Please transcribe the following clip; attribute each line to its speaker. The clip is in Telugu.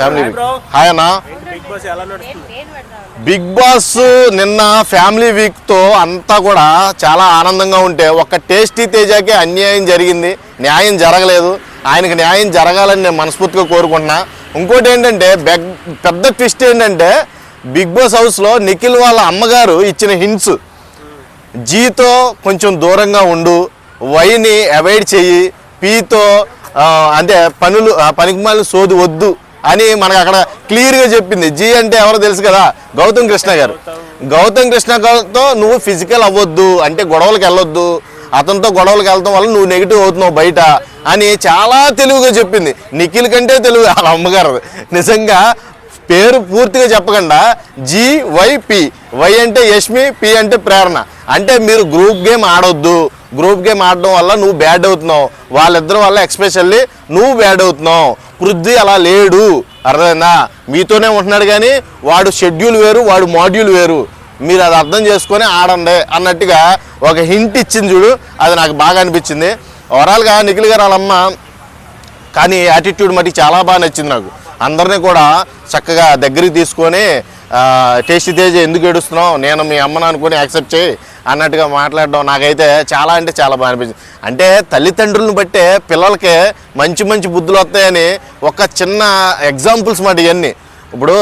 Speaker 1: Family
Speaker 2: bro.
Speaker 1: హాయ్ అన్న.
Speaker 2: బిగ్ బాస్ ఎలా నడుస్తుంది?
Speaker 1: బిగ్ బాస్ నిన్న ఫ్యామిలీ వీక్తో అంతా కూడా చాలా ఆనందంగా ఉంటే ఒక టేస్టీ తేజాకే అన్యాయం జరిగింది. న్యాయం జరగలేదు. ఆయనకి న్యాయం జరగాలని నేను మనస్ఫూర్తిగా కోరుకుంటున్నా. ఇంకోటి ఏంటంటే బెగ్ పెద్ద ట్విస్ట్ ఏంటంటే బిగ్ బాస్ హౌస్లో నిఖిల్ వాళ్ళ అమ్మగారు ఇచ్చిన హింట్స్ జీతో కొంచెం దూరంగా ఉండు. వైని అవాయిడ్ చెయ్యి. పీతో అంటే పనులు ఆ, పనికిమాలిన సోది వద్దు. అని మనకు అక్కడ క్లియర్గా చెప్పింది. జీ అంటే ఎవరో తెలుసు కదా గౌతమ్ కృష్ణ గారు. గౌతమ్ కృష్ణ గారితో నువ్వు ఫిజికల్ అవ్వద్దు అంటే గొడవలకు వెళ్ళొద్దు అతనితో గొడవలకు వెళ్ళడం వల్ల నువ్వు నెగిటివ్ అవుతున్నావు బయట అని చాలా తెలుగుగా చెప్పింది. నిఖిల్ కంటే తెలుగు వాళ్ళ అమ్మగారు. నిజంగా పేరు పూర్తిగా చెప్పకుండా జివైపి వై వై అంటే యష్మి పి అంటే ప్రేరణ. అంటే మీరు గ్రూప్ గేమ్ ఆడొద్దు. గ్రూప్ గేమ్ ఆడడం వల్ల నువ్వు బ్యాడ్ అవుతున్నావు. వాళ్ళిద్దరి వల్ల ఎక్స్పెషల్లీ నువ్వు బ్యాడ్ అవుతున్నావు. పృథ్వీ అలా లేడు. అర్థమైందా? మీతోనే ఉంటున్నాడు కానీ వాడు షెడ్యూల్ వేరు వాడు మాడ్యూల్ వేరు. మీరు అది అర్థం చేసుకొని ఆడండి అన్నట్టుగా ఒక హింట్ ఇచ్చింది చూడు. అది నాకు బాగా అనిపించింది. ఓవరాల్గా నిఖిల్ గారు వాళ్ళమ్మ కానీ యాటిట్యూడ్ మటుకు చాలా బాగా నచ్చింది నాకు. అందరినీ కూడా చక్కగా దగ్గరికి తీసుకొని టేస్టీ తేజ్ ఎందుకు ఏడుస్తున్నావు? నేను మీ అమ్మను అనుకుని యాక్సెప్ట్ చేయి. అన్నట్టుగా మాట్లాడడం నాకైతే చాలా అంటే చాలా బాగా అనిపించింది. అంటే తల్లిదండ్రులను బట్టే పిల్లలకి మంచి మంచి బుద్ధులు వస్తాయని ఒక చిన్న ఎగ్జాంపుల్స్ మాట ఇవన్నీ ఇప్పుడు